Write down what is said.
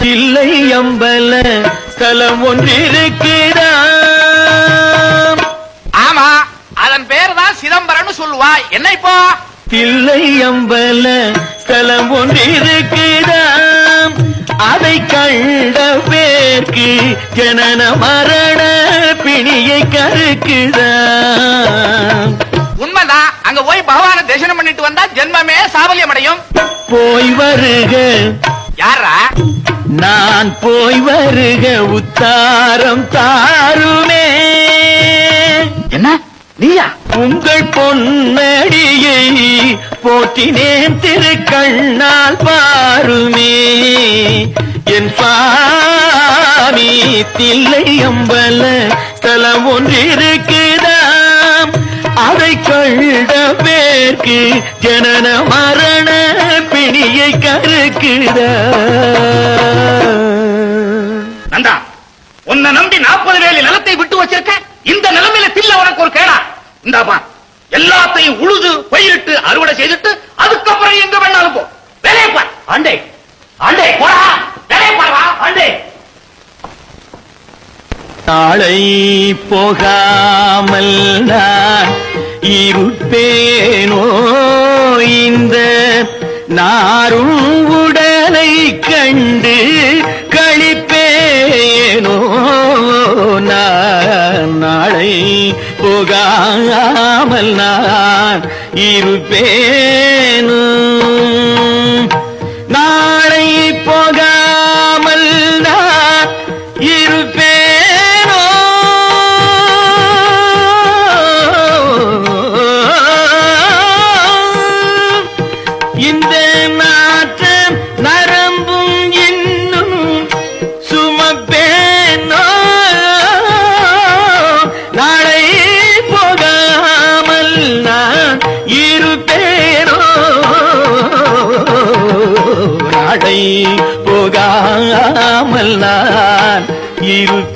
தில்லை அம்பல ஸ்தலம் ஒன்றிருக்கிறாம் ஆமா அதன் பேர் தான் சிதம்பரம்னு சொல்லுவா என்ன இப்போ? தில்லை அம்பல ஸ்தலம் ஒன்றிருக்கிறாம் அதை கண்ட பேர்க்கு ஜனன மரண பிணியை கருக்குதாம் உண்மைதான் அங்க போய் பகவானை தரிசனம் பண்ணிட்டு வந்தா ஜென்மமே சாபல்யம் அடையும். போய் வருக. யாரா நான் போய் வருக உத்தாரம் தாருமே. என்ன? நீயா? உங்கள் பொன்னடியை போற்றினேன் திருக்கண்ணால் பாருமே. என் சுவாமி தில்லை அம்பல ஸ்தலம் ஒன்றிருக்குதாம் அதை கண்ட பேர்க்கு ஜனன மரண பிணியை கருக்குதா உன்னை நம்பி நாற்பது வேலி நிலத்தை விட்டு வச்சிருக்க இந்த நிலைமையில தில்ல உனக்கு ஒரு கேடா. இந்தாப்பா எல்லாத்தையும் உழுது பயிரிட்டு அறுவடை செய்துட்டு அதுக்கப்புறம் எங்க வேணாலும் போ. வேலையை பார். ஆண்டே. ஆண்டே போடா. வேலையை பாருடா ஆண்டே. நாளை போகாமல் நான் இருப்பேனோ இந்த நாரும் உடலை கண்டு போகாமல் நான் இருப்பேன். நாளை போகாமல் நான் இருப்பேனோ